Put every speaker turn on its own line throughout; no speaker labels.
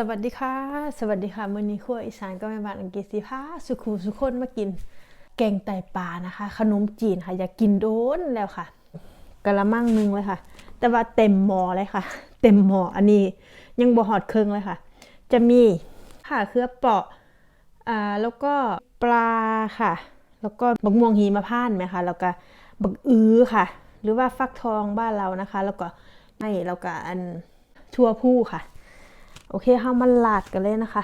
สวัสดีค่ะ สวัสดีค่ะมื้อนี้ครัวอีสานก็แม่บานอังกฤษสิพาสุขุสุขคนมากิน แกงไตปลานะคะ ขนมจีนค่ะ อยากกินโดนแล้วค่ะกะละมังนึงเลยค่ะ แต่ว่าเต็มหม้อเลยค่ะ เต็มหม้ออันนี้ยังบ่หอดเครื่องเลยค่ะ จะมีข่าเครือเปาะอ่าแล้วก็ปลาค่ะ แล้วก็บักม่วงหิมพานไหมคะแล้วก็บักอื้อค่ะ หรือว่าฟักทองบ้านเรานะคะ แล้วก็ไม่แล้วก็อันทั่วผู้ค่ะ โอเคเฮามาลาดกันเลยนะคะ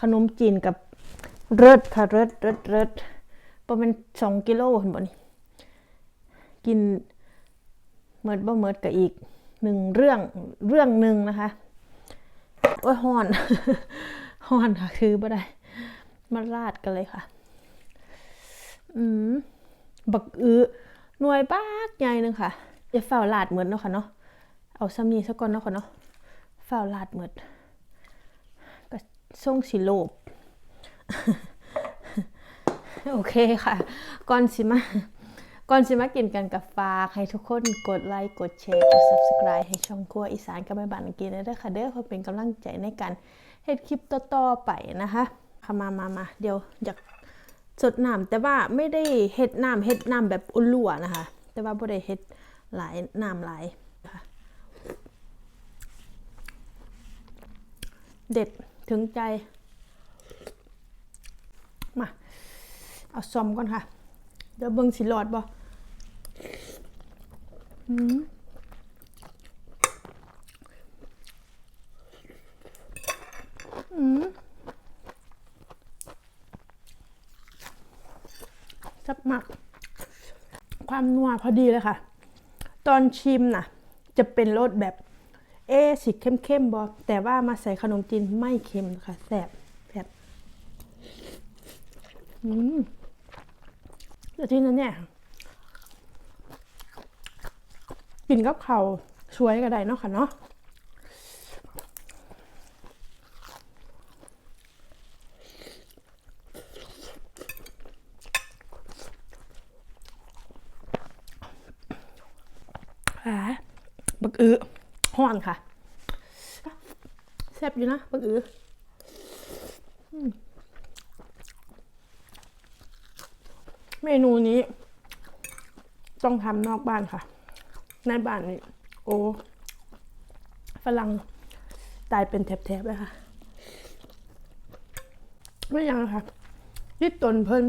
ขนมจีนกับเริดค่ะเริดเริดเริดประมาณสองกิโลเห็นบ่นี่กินเมิดบ่เมิดกับอีกหนึ่งเรื่องเรื่องหนึ่งนะคะโอ้ยฮ้อนฮ้อนค่ะคือบ่ได้มาลาดกันเลยค่ะ อืมบักอื้อหน่วยบากใหญ่หนึงค่ะอย่าเฝ้าลาดเหมือนเนาะค่ะเนาะเอาซ้ำนี้ซะก่อนเนาะค่ะเนาะเฝ้าลาดเหมือน ก็ส่งสิโลบโอเคค่ะ ก่อนสิมา ก่อนสิมากินกันกับฝาให้ทุกคนกดไลค์กดแชร์กด subscribe ให้ช่องครัวอีสานกับแม่บ้านกินได้ด้วยค่ะเด้อเพื่อเป็นกำลังใจในการเฮ็ดคลิปต่อๆไปนะคะค่ะมามามาเดี๋ยวอยากสดน้ำแต่ว่าไม่ได้เฮ็ดน้ำเฮ็ดน้ำแบบอุ่นลั่วนะคะ แต่ว่าบ่ได้เฮ็ดหลายน้ำหลายค่ะเด็ด ถึงใจ มา เอาซอมก่อนค่ะ เดี๋ยวเบิ่งสิหลอดบ่อืมอืมแซ่บมากความนัวพอดีเลยค่ะ ตอนชิมน่ะ จะเป็นรสแบบ เอะสีเข้มๆบอแต่ว่ามาใส่ขนมจีนไม่เค็มค่ะแสบแสบอืมเดี๋ยวที่นั้นเนี่ยกินกับเขาวช่วยก็ได้เนาะค่ะเนาะอ่าบักอือ ห้อนค่ะแซ่บอยู่นะบักอือเมนูนี้ ต้องทำนอกบ้านค่ะ ในบ้านนี่โอ้ฝรั่งตายเป็นแถบๆเลยค่ะ ไม่ยังค่ะที่ตนเพิ่น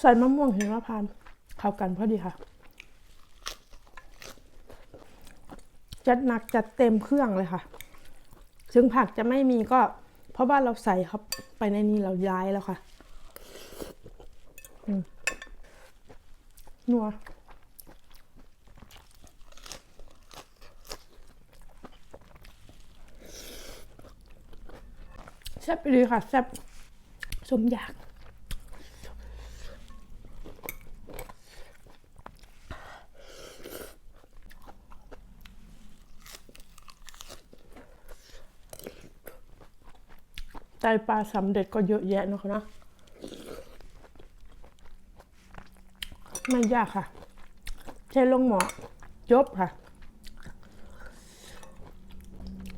ใส่มะม่วงหิมะพานต์เข้ากันพอดีค่ะ จัดหนักจัดเต็มเครื่องเลยค่ะถึงผักจะไม่มีก็ เพราะว่าเราใส่เข้าไปในนี้เราย้ายแล้วค่ะนัวแซ่บไปเลยค่ะแซ่บสมอยาก ไตปลาสำเร็จก็เยอะแยะนะคะนะไม่ยากค่ะ ใช้ลงหมอจบค่ะ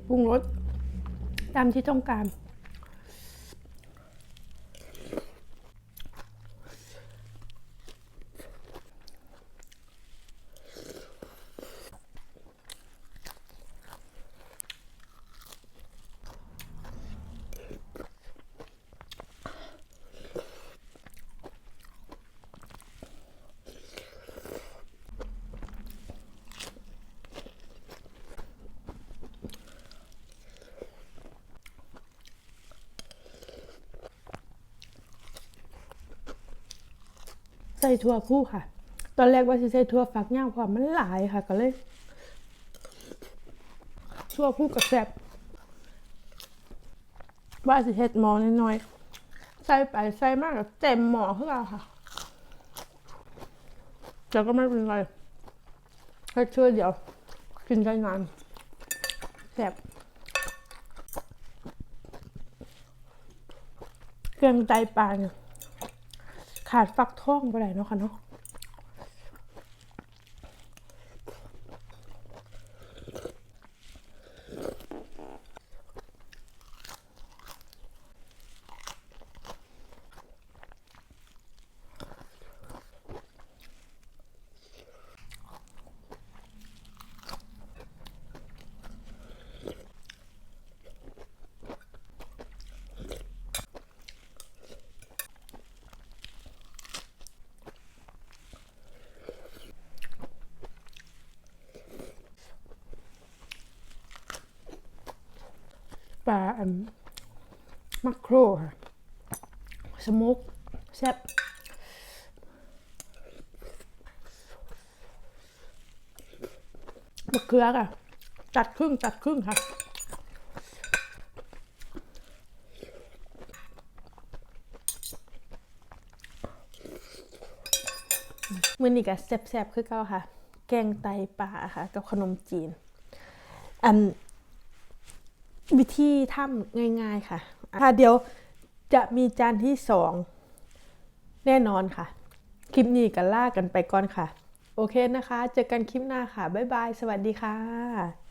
ปรุงรสตามที่ต้องการ ใส่ถั่วผู้ค่ะ ตอนแรกว่าจะใส่ถั่วฝักย่างเพราะมันหลายค่ะ ก็เลยถั่วผู้กับแซ่บว่าสิเฮ็ดหมอน้อยๆใส่ไปใส่มากกับเต็มหมอคือเราค่ะแต่ก็ไม่เป็นไรแค่ช่วยเดี๋ยว กินได้นานแซ่บเครื่องไตปลาเนี่ย ขาดฟักทองไปไหนเนาะค่ะเนาะ ปลาอันมักโครค่ะสมุกแซ่บมะเขือค่ะ ตัดครึ่งตัดครึ่งค่ะมื้อนี้ก็แซ่บๆคือเก่าค่ะ แกงไตปลาค่ะ กับขนมจีนอัน วิธีทำง่าย ๆค่ะค่ะเดี๋ยวจะมีจานที่สองแน่นอนค่ะ คลิปนี้ก็ล่ากันไปก่อนค่ะ โอเคนะคะ เจอกันคลิปหน้าค่ะ บ๊ายบาย สวัสดีค่ะ